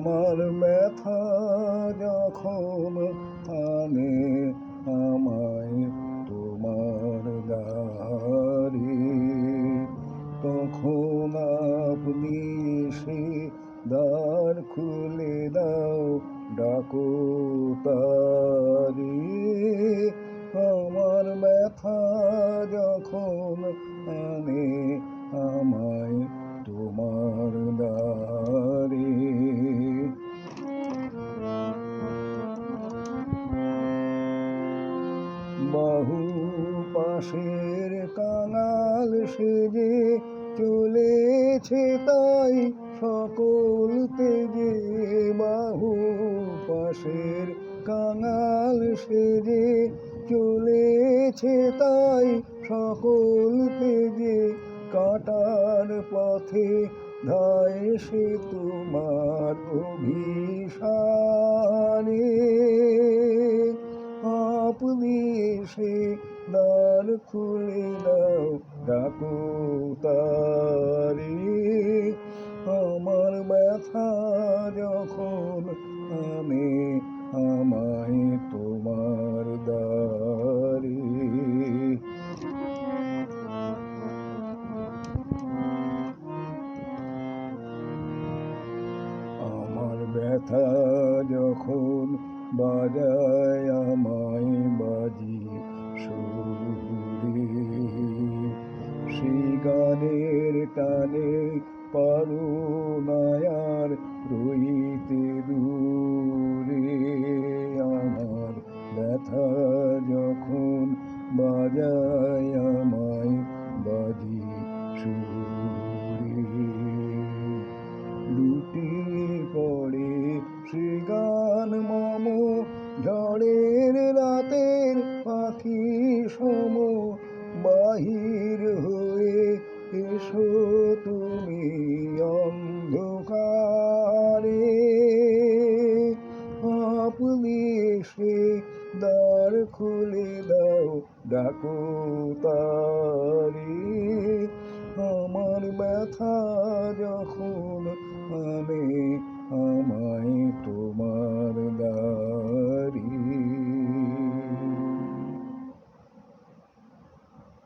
আমার ব্যথা যখন আনে আমায় তোমার দারি তখন আপনি সে দ্বার খুলে দাও, ডাকো তারি। আমার ব্যথা যখন আনে আমায় তোমার বাহু পাশের কাঙাল সেজে চলেছে তাই সকল তেজে বাহু পাশের কাঙাল সেজে চলেছে তাই সকল তেজে কাটার পথে ধায় সে তোমার অভিসারে এসে দ্বার খুলে দাও ডাকো তারি। আমার ব্যথা যখন আমি আমায় তোমার দারি। আমার ব্যথা যখন বাজায় আমায় বাজি সুরে। সেই গানের টানে পারো নায়ার ঝড়ের রাতের পাখি সম বাহির হয়ে এসো তুমি অন্ধকারে। আপনি এসে দ্বার খুলে দাও, ডাকো তারি। আমার ব্যথা যখন